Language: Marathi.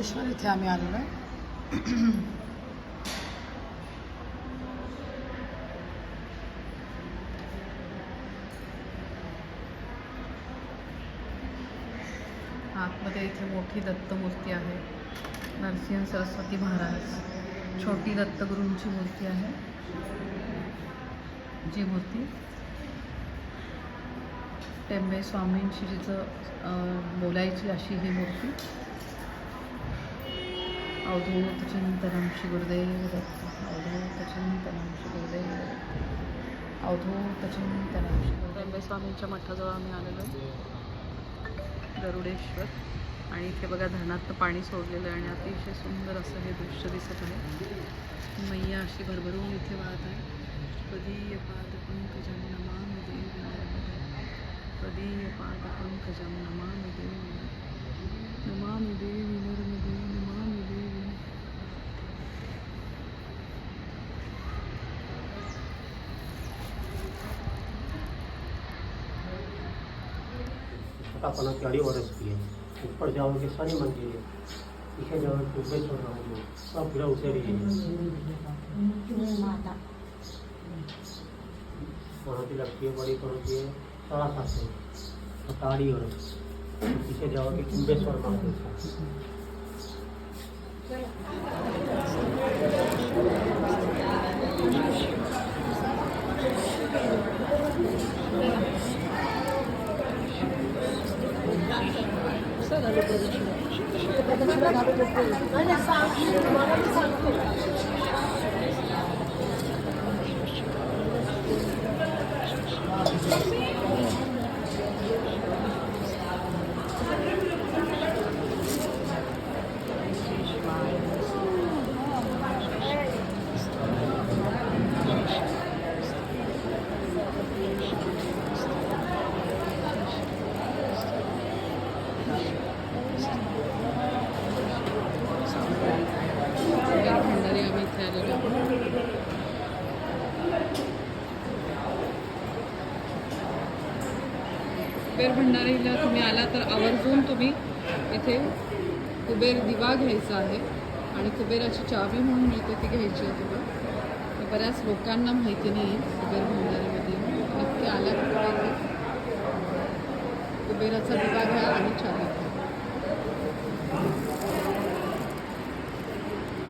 गरुडेश्वर इथे आम्ही आलेलो आहे आतमध्ये इथे मोठी दत्तमूर्ती आहे. नरसिंह सरस्वती महाराज. छोटी दत्तगुरूंची मूर्ती आहे. जी मूर्ती टेंबे स्वामींशी जिचं बोलायची अशी ही मूर्ती. अवधूतचिंतनं चिंतनम अवधूतचिंतनं गुरुदेव अवधूतचिंतनं रेल्वेस्वामींच्या मठाजवळ आम्ही आलेलो गरुडेश्वर आणि इथे बघा धरणातलं पाणी सोडलेलं आहे आणि अतिशय सुंदर असं हे दृश्य दिसत आहे. मैया अशी भरभरून इथे वाहत आहे. कधी पाद अपना गाड़ी वर्ष की है ऊपर जाओगे शनि मंदिर है। पीछे जाओगे कुबेश्वर राम सब पूरा उसे भी है। वहाँ की लगती है बड़ी पड़ती है। साढ़ा सात सांगतो कुबेर भंडारीला तुम्ही आला तर आवर्जून तुम्ही इथे कुबेर दिवा घ्यायचा आहे. आणि कुबेराची चावी म्हणून मिळते ती घ्यायची आहे तुला बऱ्याच लोकांना माहिती नाही कुबेर भंडारीमध्ये. नक्की आल्या कुबेराचा दिवा घ्या आणि चावी घ्या.